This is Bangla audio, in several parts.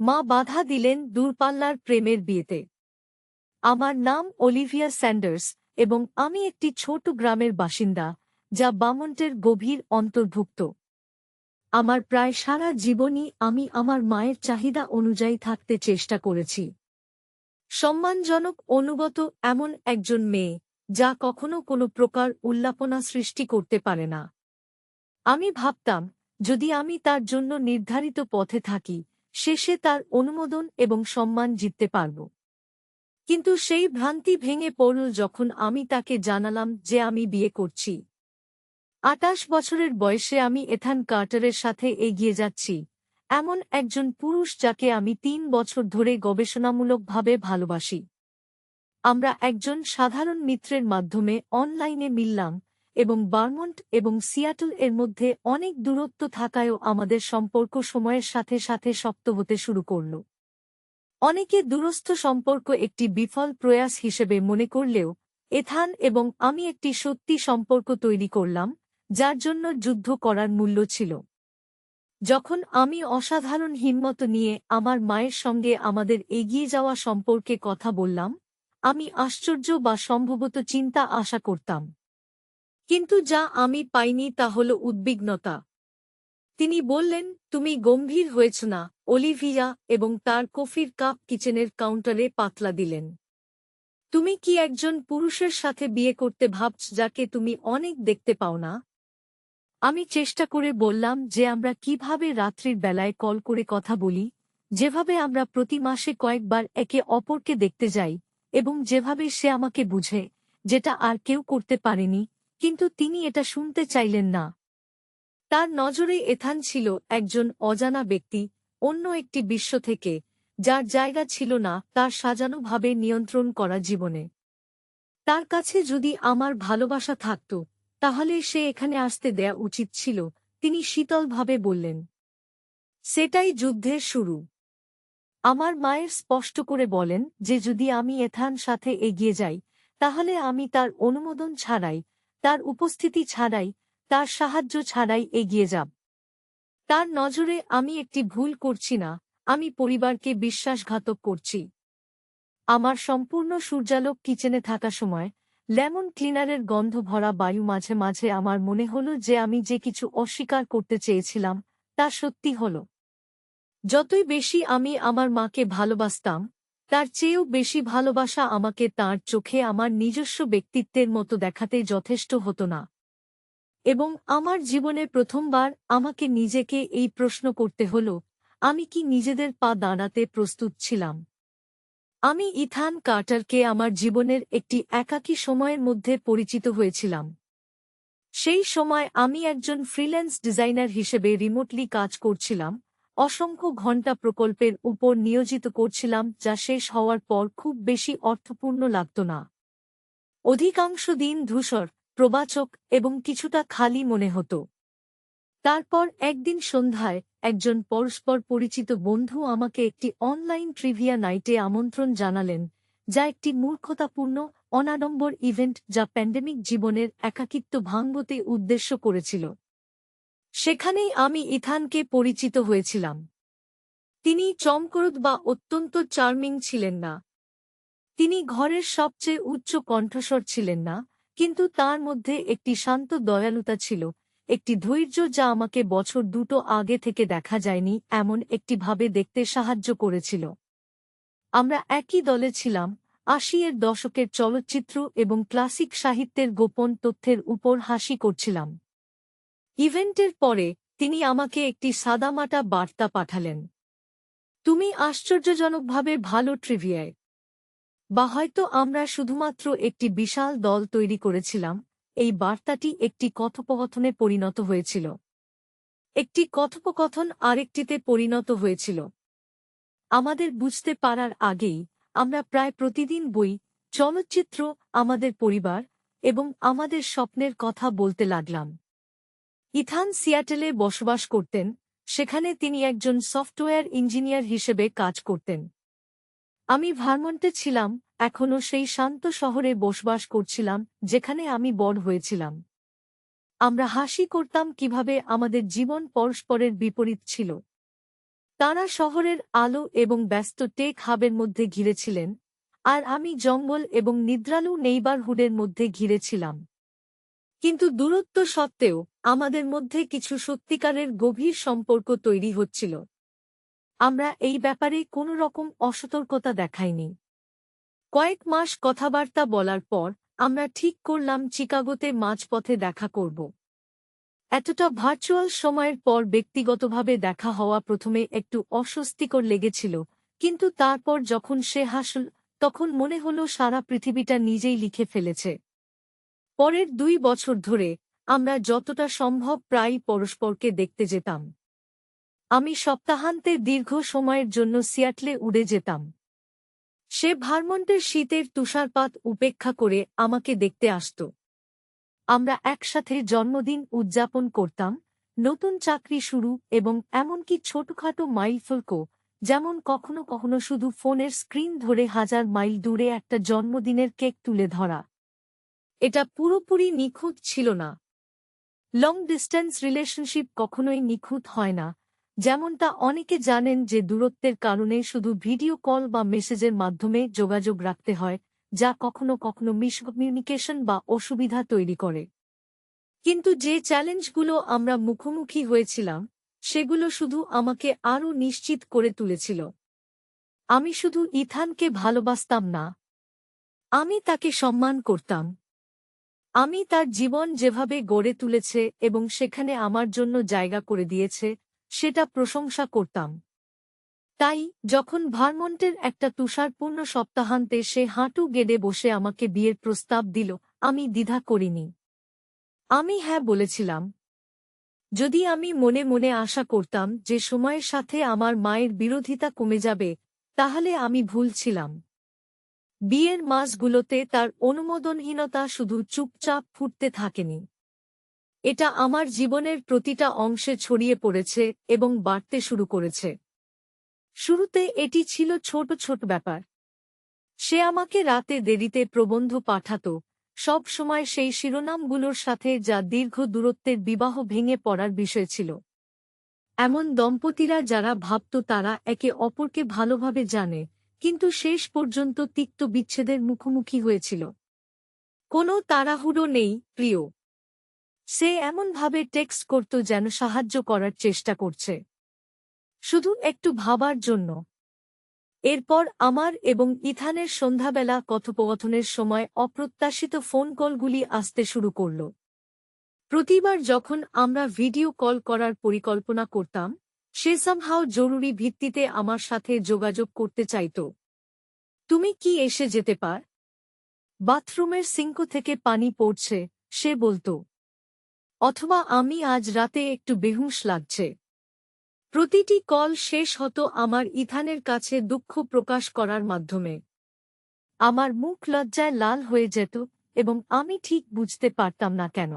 মা বাধা দিলেন দূরপাল্লার প্রেমের বিয়েতে। আমার নাম অলিভিয়া স্যান্ডার্স এবং আমি একটি ছোট গ্রামের বাসিন্দা, যা বামন্টের গভীর অন্তর্ভুক্ত। আমার প্রায় সারা জীবনই আমি আমার মায়ের চাহিদা অনুযায়ী থাকতে চেষ্টা করেছি। সম্মানজনক অনুগত এমন একজন মেয়ে, যা কখনো কোনো প্রকার উল্লাপনা সৃষ্টি করতে পারে না। আমি ভাবতাম, যদি আমি তার জন্য নির্ধারিত পথে থাকি শেষে তার অনুমোদন এবং সম্মান জিততে পারব। কিন্তু সেই ভ্রান্তি ভেঙে পড়ল যখন আমি তাকে জানালাম যে আমি বিয়ে করছি। আটাশ বছরের বয়সে আমি এথান কার্টারের সাথে এগিয়ে যাচ্ছি, এমন একজন পুরুষ যাকে আমি তিন বছর ধরে গবেষণামূলকভাবে ভালোবাসি। আমরা একজন সাধারণ মিত্রের মাধ্যমে অনলাইনে মিললাম এবং বার্মন্ট এবং সিয়াটল এর মধ্যে অনেক দূরত্ব থাকায়ও আমাদের সম্পর্ক সময়ের সাথে সাথে শক্ত হতে শুরু করল। অনেকে দূরস্থ সম্পর্ক একটি বিফল প্রয়াস হিসেবে মনে করলেও, এথান এবং আমি একটি সত্যি সম্পর্ক তৈরি করলাম, যার জন্য যুদ্ধ করার মূল্য ছিল। যখন আমি অসাধারণ হিম্মত নিয়ে আমার মায়ের সঙ্গে আমাদের এগিয়ে যাওয়া সম্পর্কে কথা বললাম, আমি আশ্চর্য বা সম্ভবত চিন্তা আশা করতাম। কিন্তু যা আমি পাইনি তা হল উদ্বিগ্নতা। তিনি বললেন, তুমি গম্ভীর হয়েছ না। অলিভিয়া এবং তার কফির কাপ কিচেনের কাউন্টারে পাতলা দিলেন। তুমি কি একজন পুরুষের সাথে বিয়ে করতে ভাবছ যাকে তুমি অনেক দেখতে পাও না? আমি চেষ্টা করে বললাম যে আমরা কীভাবে রাত্রির বেলায় কল করে কথা বলি, যেভাবে আমরা প্রতি মাসে কয়েকবার একে অপরকে দেখতে যাই, এবং যেভাবে সে আমাকে বুঝে, যেটা আর কেউ করতে পারেনি কিন্তু তিনি এটা শুনতে চাইলেন না। তার নজরে এথান ছিল একজন অজানা ব্যক্তি, অন্য একটি বিশ্ব থেকে, যার জায়গা ছিল না তার সাজানোভাবে নিয়ন্ত্রণ করা জীবনে। তার কাছে যদি আমার ভালোবাসা থাকত, তাহলে সে এখানে আসতে দেয়া উচিত ছিল, তিনি শীতলভাবে বললেন। সেটাই যুদ্ধের শুরু। আমার মায়ের স্পষ্ট করে বলেন যে যদি আমি এথান সাথে এগিয়ে যাই, তাহলে আমি তার অনুমোদন ছাড়াই তার উপস্থিতি ছাড়াই, তার সাহায্য ছাড়াই এগিয়ে যাব তার নজরে আমি একটি ভুল করছি না, আমি পরিবারকে বিশ্বাসঘাতক করছি। আমার সম্পূর্ণ সূর্যালোক কিচেনে থাকা সময়, লেমন ক্লিনারের গন্ধ ভরা বায়ু মাঝে মাঝে আমার মনে হল যে আমি যে কিছু অস্বীকার করতে চেয়েছিলাম, তা সত্যি হল। যতই বেশি আমি আমার মাকে ভালোবাসতাম তার চেয়েও বেশি ভালোবাসা আমাকে তার চোখে আমার নিজস্ব ব্যক্তিত্বের মতো দেখাতে যথেষ্ট হতো না। এবং আমার জীবনে প্রথমবার আমাকে নিজেকে এই প্রশ্ন করতে হল, আমি কি নিজেদের পা দাঁড়াতে প্রস্তুত ছিলাম? আমি ইথান কার্টারকে আমার জীবনের একটি একাকী সময়ের মধ্যে পরিচিত হয়েছিলাম। সেই সময় আমি একজন ফ্রিল্যান্স ডিজাইনার হিসেবে রিমোটলি কাজ করছিলাম অসংখ্য ঘণ্টা প্রকল্পের উপর নিয়োজিত করছিলাম, যা শেষ হওয়ার পর খুব বেশি অর্থপূর্ণ লাগত না। অধিকাংশ দিন ধূসর, প্রবাচক এবং কিছুটা খালি মনে হতো। তারপর একদিন সন্ধ্যায় একজন পরস্পর পরিচিত বন্ধু আমাকে একটি অনলাইন ট্রিভিয়া নাইটে আমন্ত্রণ জানালেন, যা একটি মূর্খতাপূর্ণ, অনাডম্বর ইভেন্ট যা প্যান্ডেমিক জীবনের একাকিত্ব ভাঙ্গতে উদ্দেশ্য করেছিল। সেখানেই আমি ইথানকে পরিচিত হয়েছিলাম। তিনি চমকরদ বা অত্যন্ত চার্মিং ছিলেন না। তিনি ঘরের সবচেয়ে উচ্চ কণ্ঠস্বর ছিলেন না, কিন্তু তার মধ্যে একটি শান্ত দয়ালুতা ছিল, একটি ধৈর্য যা আমাকে বছর দুটো আগে থেকে দেখা যায়নি, এমন একটি ভাবে দেখতে সাহায্য করেছিল। আমরা একই দলে ছিলাম আশি এর দশকের চলচ্চিত্র এবং ক্লাসিক সাহিত্যের গোপন তথ্যের উপর হাসি করছিলাম। ইভেন্টের পরে তিনি আমাকে একটি সাদামাটা বার্তা পাঠালেন। তুমি আশ্চর্যজনকভাবে ভালো ট্রিভিয়ায়। বা হয়তো আমরা শুধুমাত্র একটি বিশাল দল তৈরি করেছিলাম, এই বার্তাটি একটি কথোপকথনে পরিণত হয়েছিল। একটি কথোপকথন আরেকটিতে পরিণত হয়েছিল। আমাদের বুঝতে পারার আগেই আমরা প্রায় প্রতিদিন বই, চলচ্চিত্র, আমাদের পরিবার এবং আমাদের স্বপ্নের কথা বলতে লাগলাম। ইথান সিয়াটেলে বসবাস করতেন, সেখানে তিনি একজন সফটওয়্যার ইঞ্জিনিয়ার হিসেবে কাজ করতেন। আমি ভার্মন্টে ছিলাম, এখনও সেই শান্ত শহরে বসবাস করছিলাম, যেখানে আমি বড় হয়েছিলাম। আমরা হাসি করতাম কীভাবে আমাদের জীবন পরস্পরের বিপরীত ছিল। তারা শহরের আলো এবং ব্যস্ত টেক হাবের মধ্যে ঘিরেছিলেন, আর আমি জঙ্গল এবং নিদ্রালু নেইবারহুডের মধ্যে ঘিরেছিলাম। কিন্তু দূরত্ব সত্ত্বেও আমাদের মধ্যে কিছু সত্যিকারের গভীর সম্পর্ক তৈরি হচ্ছিল। আমরা এই ব্যাপারে কোনো রকম অসতর্কতা দেখাইনি। কয়েক মাস কথাবার্তা বলার পর আমরা ঠিক করলাম চিকাগোতে মাঝপথে দেখা করব। এতটা ভার্চুয়াল সময়ের পর ব্যক্তিগতভাবে দেখা হওয়া প্রথমে একটু অস্বস্তিকর লেগেছিল, কিন্তু তারপর যখন সে হাসল, তখন মনে হল সারা পৃথিবীটা নিজেই লিখে ফেলেছে। পরের দুই বছর ধরে আমরা যতটা সম্ভব প্রায় পরস্পরকে দেখতে যেতাম। আমি সপ্তাহান্তে দীর্ঘ সময়ের জন্য সিয়াটলে উড়ে যেতাম। সে ভারমন্টের শীতের তুষারপাত উপেক্ষা করে আমাকে দেখতে আসত। আমরা একসাথে জন্মদিন উদযাপন করতাম, নতুন চাকরি শুরু এবং এমনকি ছোটখাটো মাইলফলকও যেমন কখনো কখনো শুধু ফোনের স্ক্রিন ধরে হাজার মাইল দূরে একটা জন্মদিনের কেক তুলে ধরা। এটা পুরোপুরি নিখুঁত ছিল না। লং ডিস্টেন্স রিলেশনশিপ কখনোই নিখুঁত হয় না। যেমনটা অনেকে জানেন যে দূরত্বের কারণে শুধু ভিডিও কল বা মেসেজের মাধ্যমে যোগাযোগ রাখতে হয়, যা কখনো কখনো মিসকমিউনিকেশন বা অসুবিধা তৈরি করে। কিন্তু যে চ্যালেঞ্জগুলো আমরা মুখোমুখি হয়েছিলাম, সেগুলো শুধু আমাকে আরও নিশ্চিত করে তুলেছিল। আমি শুধু ইথানকে ভালোবাসতাম না। আমি তাকে সম্মান করতাম। আমি তার জীবন যেভাবে গড়ে তুলেছে এবং সেখানে আমার জন্য জায়গা করে দিয়েছে, সেটা প্রশংসা করতাম। তাই, যখন ভারমন্টের একটা তুষারপূর্ণ সপ্তাহান্তে সে হাঁটু গেড়ে বসে আমাকে বিয়ের প্রস্তাব দিল, আমি দ্বিধা করিনি। আমি হ্যাঁ বলেছিলাম। যদি আমি মনে মনে আশা করতাম যে সময়ের সাথে আমার মায়ের বিরোধিতা কমে যাবে, তাহলে আমি ভুল ছিলাম। বিয়ের মাসগুলোতে তার অনুমোদনহীনতা শুধু চুপচাপ ফুটতে থাকেনি। এটা আমার জীবনের প্রতিটা অংশে ছড়িয়ে পড়েছে এবং বাড়তে শুরু করেছে। শুরুতে এটি ছিল ছোট ছোট ব্যাপার। সে আমাকে রাতে দেরিতে প্রবন্ধ পাঠাত, সব সময় সেই শিরোনামগুলোর সাথে যা দীর্ঘ দূরত্বের বিবাহ ভেঙে পড়ার বিষয় ছিল। এমন দম্পতিরা যারা ভাবত তারা একে অপরকে ভালোভাবে জানে কিন্তু শেষ পর্যন্ত তিক্ত বিচ্ছেদের মুখোমুখি হয়েছিল। কোনো তাড়াহুড়ো নেই, প্রিয়। সে এমনভাবে টেক্সট করত যেন সাহায্য করার চেষ্টা করছে। শুধু একটু ভাবার জন্য। এরপর আমার এবং ইথানের সন্ধ্যাবেলা কথোপকথনের সময় অপ্রত্যাশিত ফোন কলগুলি আসতে শুরু করল। প্রতিবার যখন আমরা ভিডিও কল করার পরিকল্পনা করতাম সে সামহাও জরুরি ভিত্তিতে আমার সাথে যোগাযোগ করতে চাইত। তুমি কি এসে যেতে পার বাথরুমের সিঙ্ক থেকে পানি পড়ছে, সে বলত। অথবা আমি আজ রাতে একটু বেহুশ লাগছে। প্রতিটি কল শেষ হতো আমার ইথানের কাছে দুঃখ প্রকাশ করার মাধ্যমে। আমার মুখ লজ্জায় লাল হয়ে যেত এবং আমি ঠিক বুঝতে পারতাম না কেন।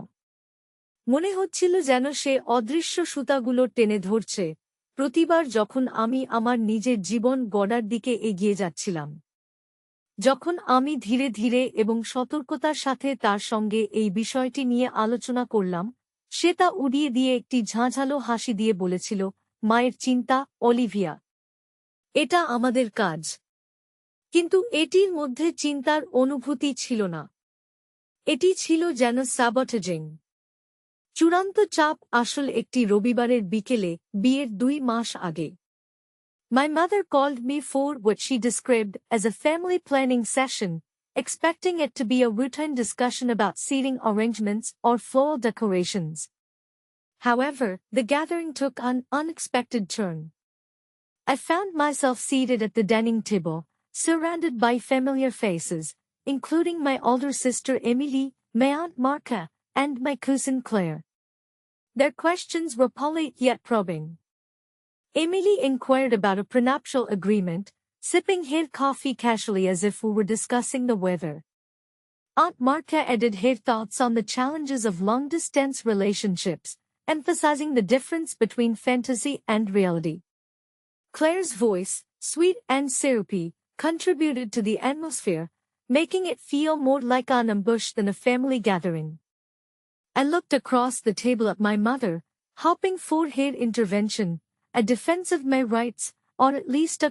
মনে হচ্ছিল যেন সে অদৃশ্য সুতাগুলো টেনে ধরছে। প্রতিবার যখন আমি আমার নিজের জীবন গড়ার দিকে এগিয়ে যাচ্ছিলাম। যখন আমি ধীরে ধীরে এবং সতর্কতার সাথে তার সঙ্গে এই বিষয়টি নিয়ে আলোচনা করলাম, সে তা উড়িয়ে দিয়ে একটি ঝাঁঝালো হাসি দিয়ে বলেছিল, মায়ের চিন্তা, অলিভিয়া, এটা আমাদের কাজ। কিন্তু এটির মধ্যে চিন্তার অনুভূতি ছিল না। এটি ছিল যেন সাবটেজিং। চূড়ান্ত চাপ আসল একটি রবিবারের বিকেলে বিয়ের দুই মাস আগে My mother called me for what she described as a family planning session, expecting it to be a routine discussion about seating arrangements or floral decorations. However, the gathering took an unexpected turn. I found myself seated at the dining table, surrounded by familiar faces, including my older sister Emily, my aunt Marka, and my cousin Claire. Their questions were polite yet probing. Emily inquired about a prenuptial agreement, sipping her coffee casually as if we were discussing the weather. Aunt Marta added her thoughts on the challenges of long-distance relationships, emphasizing the difference between fantasy and reality. Claire's voice, sweet and syrupy, contributed to the atmosphere, making it feel more like an ambush than a family gathering. I looked across the table at my mother, hoping for her intervention, a defense of my rights, or at least a